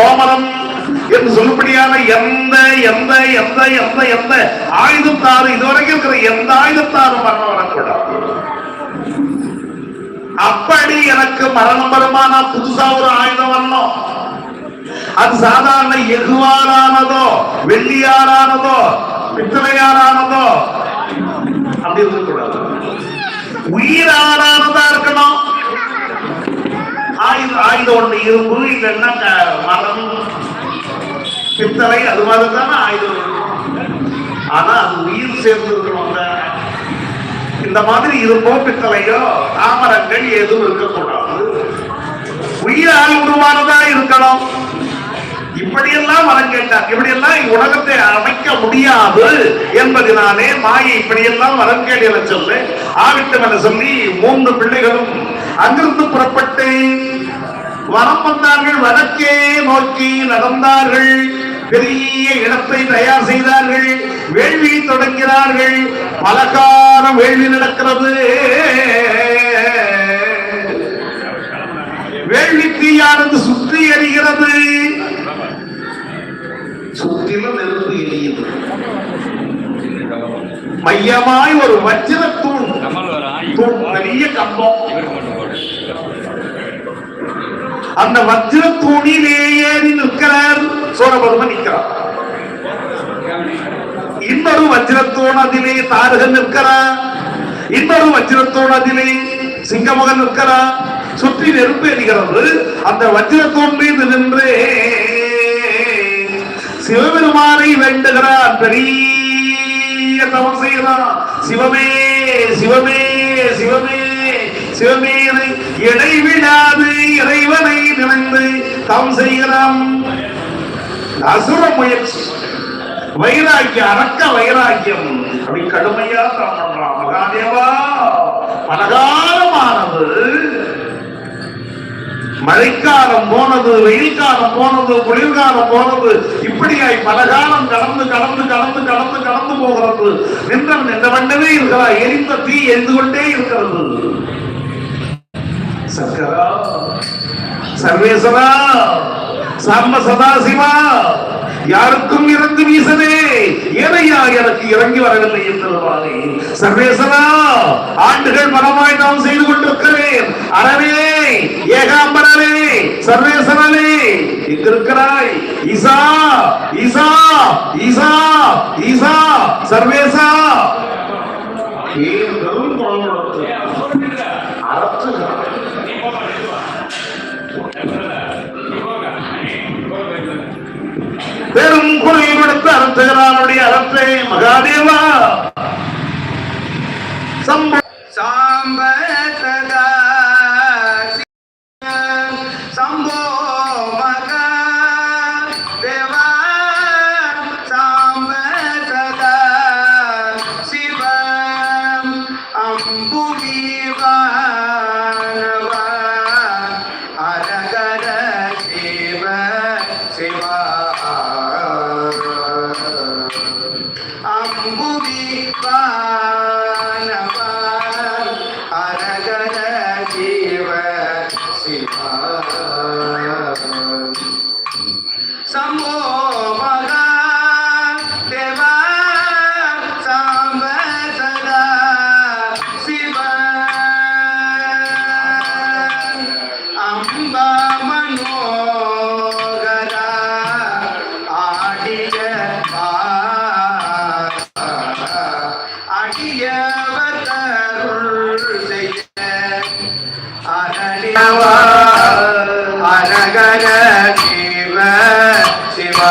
கோமரம் என்று சொல்லும்படியான எந்த எந்த எந்த எந்த எந்த ஆயுதத்தாரும் இதுவரைக்கும் இருக்கிற எந்த ஆயுதத்தாரும் மரணம் வரக்கூடாது அப்படி எனக்கு மரணம் வருமானா புதுசா ஒரு ஆயுதம் வரணும் அது சாதாரண எகுவாரானதோ வெள்ளியாரானதோ பித்தளையாரானதோ அப்படி இருக்கக்கூடாது. உயிராரானதா இருக்கணும். ஆயுத ஆயுதம் ஒண்ணு இரும்பு இல்லைன்னா மரம் பித்தளை அது மாதிரி தானே ஆயுதம் ஆனா அது உயிர் சேர்ந்து இந்த மாதிரி இரும்போ பித்தளையோ தாமரங்கள் எதுவும் இருக்கக்கூடாது. உயிரால் உருவானதா இருக்கணும். இப்படியெல்லாம் வரம் கேட்டார். இப்படியெல்லாம் உலகத்தை அமைக்க முடியாது என்பதனாலே மாயை இப்படியெல்லாம் வரம் கேட்டு என சொல்லு ஆவிட்டு சொல்லி மூன்று பிள்ளைகளும் அங்கிருந்து புறப்பட்டு வரம் வந்தார்கள் வடக்கே நோக்கி நடந்தார்கள். பெரிய இடத்தை தயார் செய்தார்கள். வேள்வி தொடங்கினார்கள் பலகாரம் வேள்வி நடக்கிறது. வேள்வி தீயானது சுற்றி எறிகிறது சுற்றிலும் நெருப்பு எரியுது. மையமாய் ஒரு வஜ்ர தூண் பெரிய கம்பம். அந்த வஜ்ர தூணிலே ஏறி நிற்கிறார். சோழபர்மன் நிற்கிறார். இன்னொரு வஜ்ரத்தூண் அதிலே தாரகன் நிற்கிறார். இன்னொரு வஜ்ரத்தூண் அதிலே சிங்கமகன் நிற்கிறார். சுற்றி நெருப்பு எரிகிறது. அந்த வஜ்ரத்தூண் மீது நின்று சிவபெருமானை வேண்டுகிறார் பெரிய தவம் செய்கிறார் சிவமே சிவமே சிவமே சிவமே இடைவிடாது இறைவனை. தாம் தவம் அசுர முயற்சி வைராக்கியம் அரக்க வைராக்கியம் அப்படி கடுமையா தான் பண்றான் மகாதேவா பலகாலமானது மழைக்காலம் போனது வெயில் காலம் போனது குளிர்காலம் போனது இப்படியாய் பலகாலம் கடந்து கடந்து கடந்து கடந்து கடந்து போகிறது நின்றவன் நின்ற வண்டவே இருக்கிறார் எரிந்த தீ எரிந்து கொண்டே இருக்கிறது சர்வேசரா சாம்ப சதாசிவா யாருக்கும் இறந்து வீசனே ஏனையா எனக்கு இறங்கி வரவில்லை என்றுவானே சர்வேசனா ஆண்டுகள் பலமாய் நாம் செய்து கொண்டிருக்கிறேன். அரணே ஏகாம்பரனே சர்வேசனே எங்கிருக்கிறாய் ஈசா ஈசா ஈசா ஈசா சர்வேசா. ஏன் பெரும் குழந்தை அறத்துகிறார் பெரும் குரல் கொடுத்து அறுத்துகிறானுடைய அறத்தை மகாதேவா. சம்பு சாம்ப அரணிவா அரகர சிவ. சிவா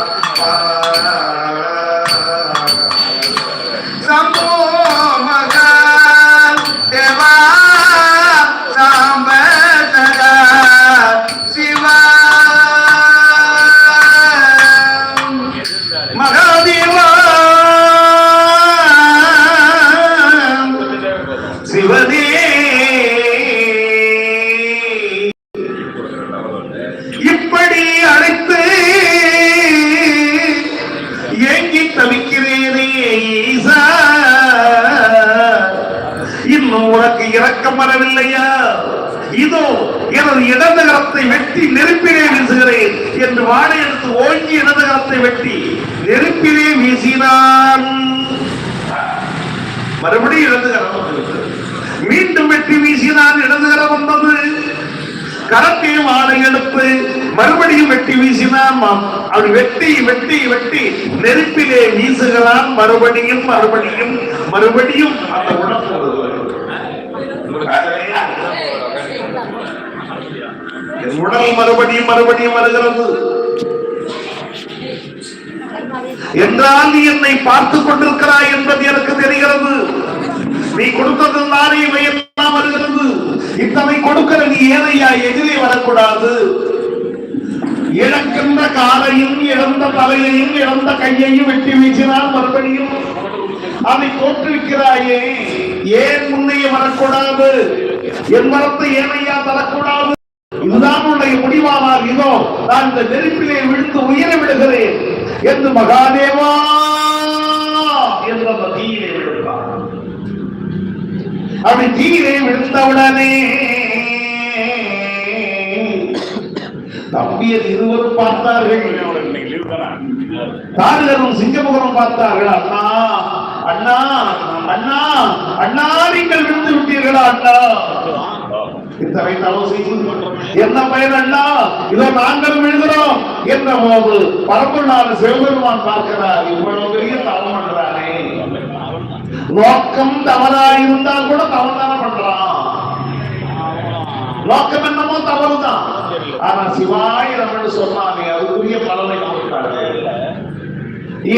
இடது வெட்டி நெருப்பிலே வீசுகிறேன் என்று வாழை எடுத்து ஓங்கி இடது கரத்தை வெட்டி நெருப்பிலே வீசினான். மறுபடியும் இடது கரம் மீண்டும் வெட்டி வீசினான் இடது கரம் வந்தது. கரத்தையும் ஆடை எழுப்பு மறுபடியும் வெட்டி வீசினான். மாம். அப்படி வெட்டி வெட்டி வெட்டி நெருப்பிலே வீசுகிறான். மறுபடியும் மறுபடியும் மறுபடியும் அந்த உடம்பு என் உடல் மறுபடியும் மறுபடியும் வருகிறது. என்றால் நீ என்னை பார்த்துக் கொண்டிருக்கிறாய் என்பது எனக்கு தெரிகிறது. நீ கொடுத்தது நானே இவையெல்லாம் வருகிறது. இத்தனை கொடுக்கிற நீ ஏனையா எதிரே வரக்கூடாது. இழக்கின்ற காலையும் இழந்த தலையையும் இழந்த கையையும் வெட்டி வீசினால் மறுபடியும் அதை தோற்றுவிக்கிறாயே. ஏன் முன்னையே வரக்கூடாது? என் மரத்தை ஏனையா தரக்கூடாது? இதுதான் உன்னுடைய முடிவானால் இதோ நான் இந்த நெருப்பிலே விழுந்து உயிரை விடுகிறேன் என்று மகாதேவா என்று அந்த தீயிலே விழுந்தான் அப்படி தீயிலே விழுந்தவுடனே தம்பியர் இருவரும் பார்த்தார்கள். தாரகரும் சிங்கமுகரும் பார்த்தார்கள். அண்ணா அண்ணா அண்ணா அண்ணா நீங்கள் விழுந்து விட்டீர்களா அண்ணா? இத்தனை தவறு செய்து என்ன பயன் அண்ணா இதோ நாங்கள் விழுகிறோம் என்ற போது பரம்புநாள் சிவபெருமான் பார்க்கிறார். இவ்வளவு பெரிய தவம் பண்றானே நோக்கம் தவறா இருந்தால் கூட தவறான பண்றான். நோக்கம் என்னமோ தவறுதான். ஆனா சிவாய ரமணன் சொன்னானே அதுக்குரிய பலனை கொடுத்தாரு.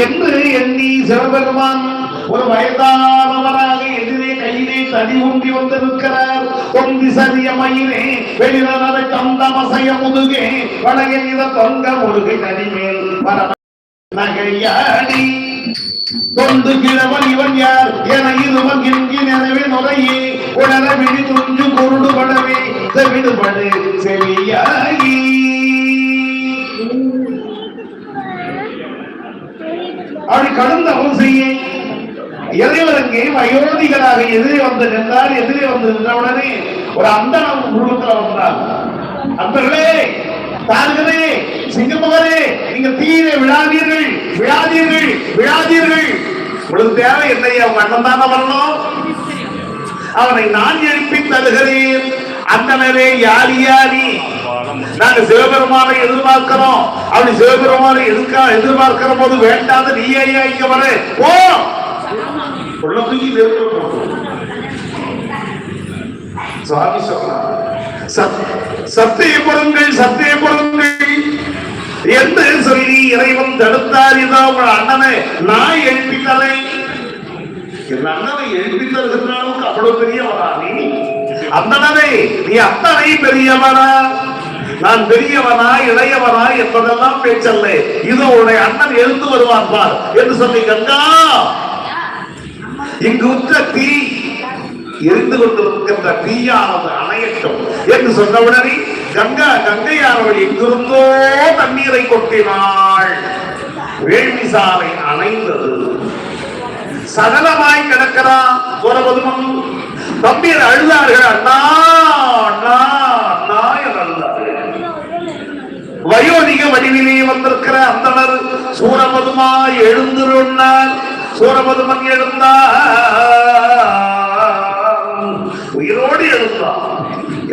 என்று எண்ணி சிவபெருமான் ஒரு வயதானவராக எதிரே தடி உண்டி வந்திருக்கிறார் தொந்தி சரிய மயிலே வெளிநரை தந்த மசைய முதுகே வடகை இத தொங்க முழுகை தடிமேல் வர நகையாடி. தொண்டு கிழவன் இவன் யார் என இருவன் என்கின் எனவே நுரையே. உணர விழி துஞ்சு குருடுபடவே செவிடுபடு செவியாகி. அப்படி கடந்த செய்ய. இறைவர் அங்கே வயோதிகளாக எதிரே வந்து நின்றார் எதிரே வந்து நின்றவுடனே ஒரு அந்த உருவத்துல வந்தார். அன்பர்களே தார்களே சிங்கமகரே நீங்க தீயிலே விழாதீர்கள் விழாதீர்கள் விழாதீர்கள். உங்களுக்கு தேவை என்னையா உங்க அண்ணன் தானே வரணும்? அவனை நான் எழுப்பி தருகிறேன். அந்தனரே யாரி யாரி நாங்க சிவபெருமானை எதிர்பார்க்கிறோம். அப்படி சிவபெருமானை எதிர்க்க எதிர்பார்க்கிற போது வேண்டாத நீ ஐயா இங்க வர. போ! உள்ள தூக்கி நெருப்பு போட்டு. சுவாமி சொன்னார் சத்தியப்படுங்கள் சத்தியப்படுங்கள் என்று சொல்லி இறைவன் தடுத்தார். இதோ உங்கள் அண்ணனை நான் எழுப்பி தரேன். என் அண்ணனை எழுப்பி தருகிற அளவுக்கு அவ்வளவு பெரியவனா நீ? அந்தனவே நீ அத்தனை பெரியவனா? நான் பெரியவனா இளையவனா என்பதெல்லாம் பேச்சல்ல. இதோ உன்னுடைய அண்ணன் எழுந்து வருவான் பார் என்று சொல்லி கங்கா இங்கு உற்ற தீ எரிந்து கொண்டிருக்கின்ற தீயானது அணையட்டும் என்று சொன்னவுடனே கங்கா கங்கையானவள் எங்கிருந்தோ தண்ணீரை கொட்டினாள். வேள்வி சாலை அணைந்தது சகலமாய் கிடக்கிறான் சூரபதுமன் தம்பீர் அழுதார்கள் அண்ணா அண்ணா அண்ணா வயோதிக வடிவிலே வந்திருக்கிற அந்தனர் சூரபதுமா எழுந்துருன்னார் சூரபதுமன் எழுந்தா உயிரோடு எழுந்தா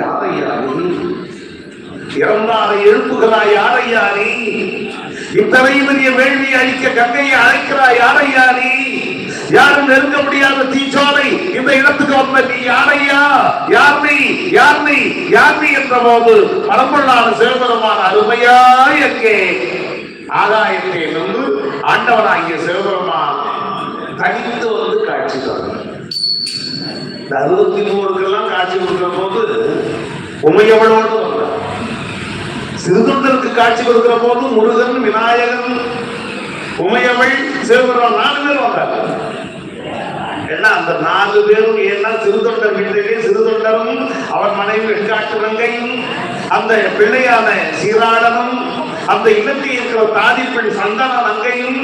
யாரையா நீ இறந்தாரை எழுப்புகிறாய் யாரையா நீ இத்தனை பெரிய வேள்வி அழிக்க கங்கையை அழைக்கிறாய் யாரையா நீ யாரும் நெருங்க முடியாத தீச்சோலை இந்த இடத்துக்கு வந்த நீ யாரையா? யார் நீ யார் நீ யார் நீ என்ற போது பரம்பொருளான சிவபெருமான அருமையாய் எங்கே ஆதாயத்தை நின்று ஆண்டவனாகிய சிவபெருமான தனித்து வந்து காட்சி தரணும் இந்த அறுபத்தி மூணுக்கெல்லாம் காட்சி கொடுக்கிற போது உமையவளோடு எவ்வளவு சிறுதொண்டருக்கு காட்சி கொடுக்கிற போது முருகன் விநாயகன் உமையவள் சிவபெருமான் நாலு பேர் வந்தாங்க. ஏன்னா அந்த நாலு பேரும் ஏன்னா சிறுதொண்டர் வீட்டிலே சிறுதொண்டரும் அவன் மனைவி வெண்காட்டு ரங்கையும் அந்த பிள்ளையான சீராடனும் அந்த இல்லத்தில் இருக்கிற தாதி பெண் சந்தான நங்கையும்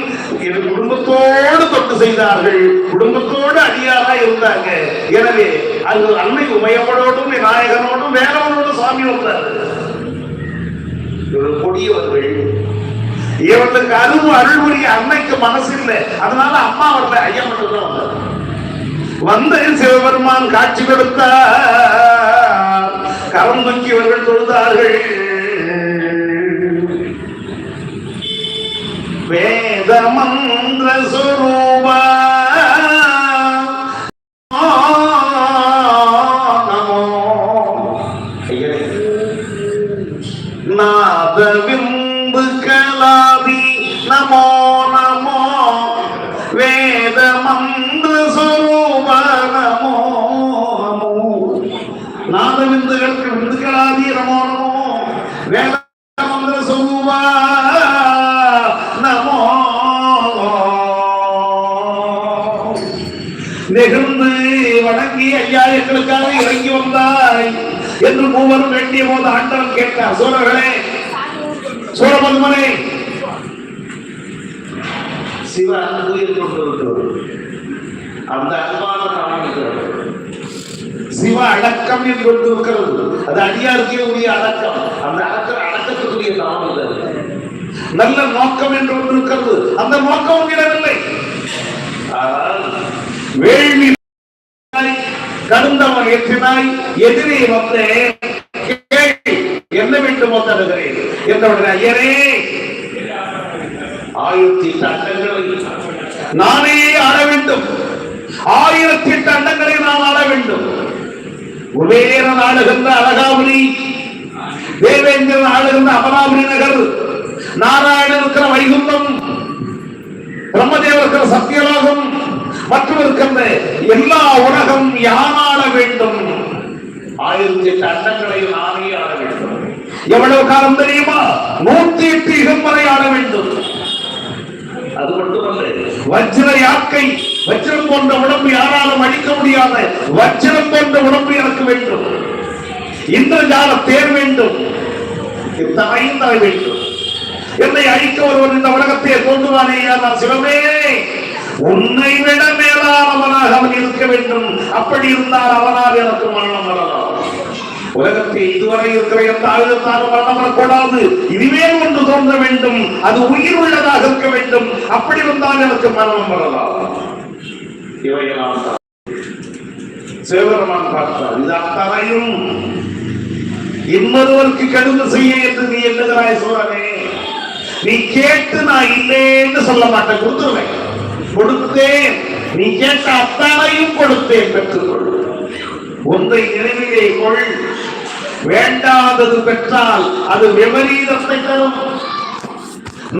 என் குடும்பத்தோடு தொட்டு செய்தார்கள். குடும்பத்தோடு அடியாரா இருந்தாங்க. எனவே அங்கு அன்னை உமையவனோடும் விநாயகனோடும் வேலவனோடும் சாமி வந்தார். கொடியவர்கள். இவர்களுக்கு அருள் அருள் புரிய அன்னைக்கு மனசு இல்லை அதனால அம்மா வரல ஐயா மட்டும் தான் வந்தார். வந்து சிவபெருமான் காட்சி கொடுத்தார். கரம் தூக்கி இவர்கள் தொழுதார்கள். வேத மந்திர சுரூபா. நெகிழ்ந்து வணங்கி ஐயா எங்களுக்காக இறங்கி வந்தாய் என்று மூவரும் வேண்டிய போது ஆண்டவன் கேட்டார் சோழர்களே சோழபன்மனே சிவ அன்பு என்று அந்த அன்பான நாமம் சிவ அடக்கம் என்று கொண்டு இருக்கிறது. அது அடியாருக்கே உரிய அடக்கம். அந்த அடக்க அடக்கத்துக்குரிய நாமம் நல்ல நோக்கம் என்று ஒன்று இருக்கிறது. அந்த நோக்கம் இடவில்லை ஆனால் வேள்வி கருந்தவன் ஏற்றினாய் எதிரே வந்து என்ன வேண்டுமோ தருகிறேன் என்றவுடனே ஐயரே. ஆயிரத்தி எட்டு நானே ஆள வேண்டும். ஆயிரத்தி எட்டு நான் ஆள வேண்டும். குபேரன் ஆளுகின்ற அழகாபுரி தேவேந்திரன் ஆளுகின்ற அமராபுரி நகர் நாராயணன் இருக்கிற வைகுந்தம் பிரம்மதேவர் இருக்கிற சத்தியலோகம் மற்றும் இருக்கின்ற எல்லா உலகம் யானாட வேண்டும்? ஆயிரத்தி எட்டு அண்டங்களை நானே ஆட வேண்டும். எவ்வளவு காலம் தெரியுமா? நூத்தி எட்டு யுகம் வரை ஆட வேண்டும். அது மட்டுமல்ல வஜ்ர யாக்கை வஜ்ரம் போன்ற உடம்பு யாராலும் அழிக்க முடியாத. வஜ்ரம் போன்ற உடம்பு எனக்கு வேண்டும். இந்திரஜால பேர் வேண்டும். இந்த தர வேண்டும். என்னை அழிக்க ஒருவன் இந்த உலகத்தை தோன்றுவானே நான் சிவமே. உன்னை விட மேலானவனாக அவன் இருக்க வேண்டும். அப்படி இருந்தால் அவனால் எனக்கு மரணம் வரலாம். உலகத்தில் இதுவரை இருக்கிற எந்த ஆயுதத்தாலும் மரணம் வரக்கூடாது இதுவே ஒன்று தோன்ற வேண்டும். அது உயிர் உள்ளதாக இருக்க வேண்டும். அப்படி இருந்தால் எனக்கு மரணம் வரலாம். இவையெல்லாம் தான். சிவபெருமான் பார்த்தார் இது அத்தனையும் இன்னொருவருக்கு கடுமை செய்ய என்று நீ எண்ணுகிறாய் சோழனே. நீ கேட்டு நான் இல்லைன்னு சொல்ல மாட்டேன் கொடுத்துருவேன். கொடுத்தேன். நீ கேட்ட அத்தனையும் கொடுத்தேன் பெற்றுக்கொள். ஒன்றை நினைவிலே கொள். வேண்டாதது பெற்றால் அது விபரீதத்தை தரும்.